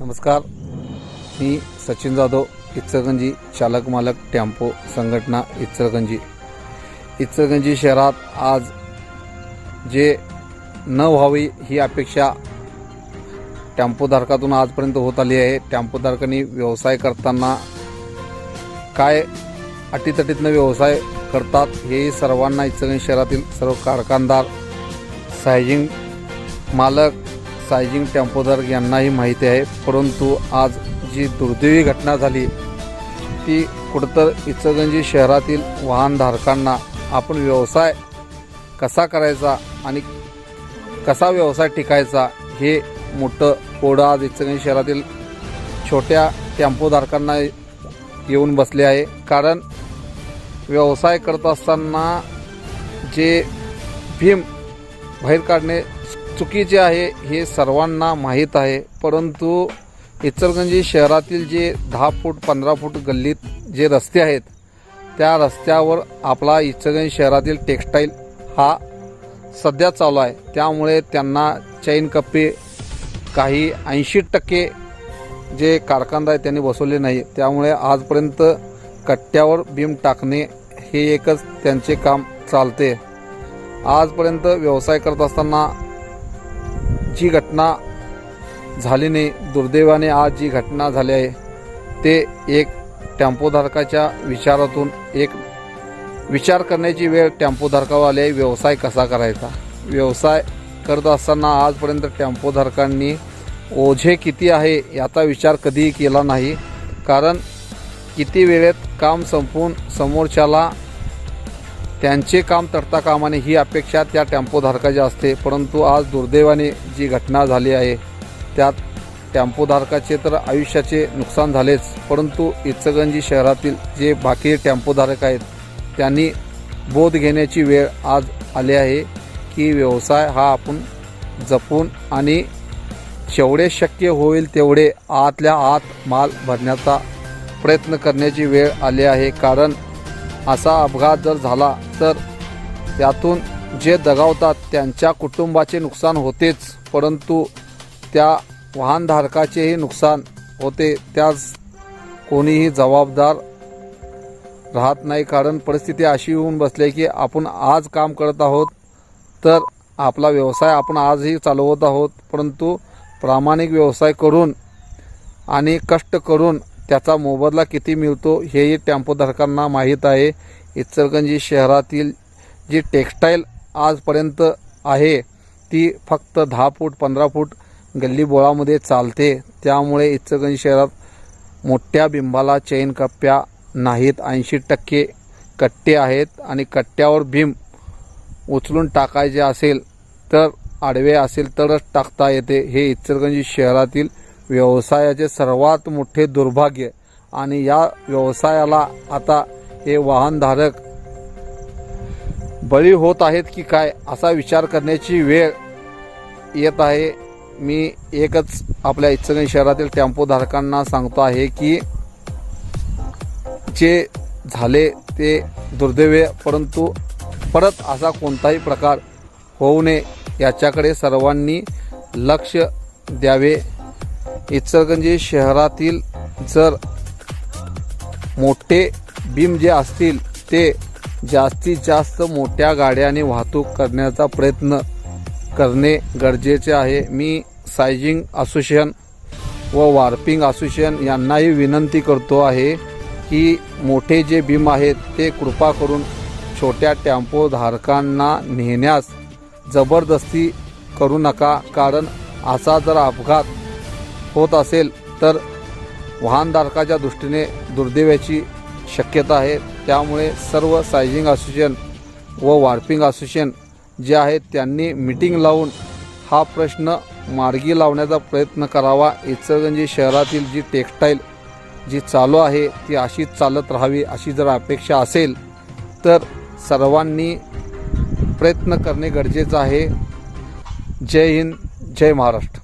नमस्कार. मी सचिन जाधव इचलगंजी चालक मालक टेम्पो संघटना इचलगंजी इचलगंजी शहरात आज जे न व्हावी ही अपेक्षा टेम्पोधारकातून आजपर्यंत होत आली आहे. टेम्पोधारकांनी व्यवसाय करताना काय अटीतटीतनं व्यवसाय करतात हे सर्वांना इचलगंज शहरातील सर्व कारखानदार सायजिंग मालक सायजिंग टेम्पोधारक यांनाही माहिती आहे परंतु आज जी दुर्दैवी घटना झाली ती कुठंतर इचलगंजी शहरातील वाहनधारकांना आपण व्यवसाय कसा करायचा आणि कसा व्यवसाय टिकायचा हे मोठं कोडं आज इचलगंजी शहरातील छोट्या टेम्पोधारकांना येऊन बसले आहे. कारण व्यवसाय करत असताना जे भीम बाहेर काढणे चुकीचे आहे हे सर्वांना माहीत आहे परंतु इचलगंजी शहरातील जे दहा फूट पंधरा फूट गल्लीत जे रस्ते आहेत त्या रस्त्यावर आपला इचलगंजी शहरातील टेक्स्टाईल हा सध्या चालू आहे. त्यामुळे त्यांना चैन कप्पे काही ऐंशी टक्के जे कारखानदार आहेत त्यांनी बसवले नाही. त्यामुळे आजपर्यंत कट्ट्यावर बीम टाकणे हे एकच त्यांचे काम चालते. आजपर्यंत व्यवसाय करत असताना जी घटना झाली नाही दुर्दैवाने आज जी घटना झाली आहे ते एक टेम्पोधारकाच्या विचारातून एक विचार करण्याची वेळ टेम्पोधारकावर आली आहे व्यवसाय कसा करायचा? व्यवसाय करत असताना आजपर्यंत टेम्पोधारकांनी ओझे किती आहे याचा विचार कधीही केला नाही कारण किती वेळेत काम संपून समोरच्याला त्यांचे काम तडता कामाने ही अपेक्षा त्या टेम्पोधारकाची असते. परंतु आज दुर्दैवाने जी घटना झाली आहे त्यात टेम्पोधारकाचे तर आयुष्याचे नुकसान झालेच. परंतु इचगंजी शहरातील जे बाकी टेम्पोधारक आहेत त्यांनी बोध घेण्याची वेळ आज आली आहे की व्यवसाय हा आपण जपून आणि जेवढे शक्य होईल तेवढे आतल्या आत माल भरण्याचा प्रयत्न करण्याची वेळ आली आहे. कारण असा अपघात जर झाला तर त्यातून जे दगावतात त्यांच्या कुटुंबाचे नुकसान होतेच परंतु त्या वाहनधारकाचेही नुकसान होते त्यास कोणीही जबाबदार राहत नाही. कारण परिस्थिती अशी होऊन बसली की आपण आज काम करत आहोत तर आपला व्यवसाय आपण आजही चालवत आहोत परंतु प्रामाणिक व्यवसाय करून आणि कष्ट करून त्याचा मोबदला किती मिळतो हेही टॅम्पोधारकांना माहीत आहे. इचलगंजी शहरातील जी टेक्स्टाईल आजपर्यंत आहे ती फक्त दहा फूट पंधरा फूट गल्ली बोळामध्ये चालते. त्यामुळे इचलगंजी शहरात मोठ्या बिंबाला चैन कप्प्या नाहीत. ऐंशी टक्के कट्टे आहेत आणि कट्ट्यावर भीम उचलून टाकायचे असेल तर आडवे असेल तरच टाकता येते. हे इचलगंजी शहरातील व्यवसायाचे सर्वात मोठे दुर्भाग्य आणि या व्यवसायाला आता हे वाहनधारक बळी होत आहेत की काय असा विचार करण्याची वेळ येत आहे. मी एकच आपल्या इच्छने शहरातील टेम्पोधारकांना सांगतो आहे की जे झाले ते दुर्दैवे परंतु परत असा कोणताही प्रकार होऊ नये याच्याकडे सर्वांनी लक्ष द्यावे. इचलगंजी शहरातील जर मोठे बीम जे असतील ते जास्तीत जास्त मोठ्या गाड्याने वाहतूक करण्याचा प्रयत्न करणे गरजेचे आहे. मी सायजिंग असोसिएशन व वार्पिंग असोसिएशन यांनाही विनंती करतो आहे की मोठे जे बीम आहेत ते कृपा करून छोट्या टेम्पो धारकांना नेण्यास जबरदस्ती करू नका. कारण असा जर अपघात होत असेल तर वाहनधारकाच्या दृष्टीने दुर्दैवाची शक्यता आहे. त्यामुळे सर्व सायझिंग असोसिएशन व वार्पिंग असोसिएशन जे आहेत त्यांनी मिटिंग लावून हा प्रश्न मार्गी लावण्याचा प्रयत्न करावा. इचलगंजी शहरातील जी टेक्स्टाईल जी चालू आहे ती अशीच चालत राहावी अशी जर अपेक्षा असेल तर सर्वांनी प्रयत्न करणे गरजेचं आहे. जय हिंद जय महाराष्ट्र.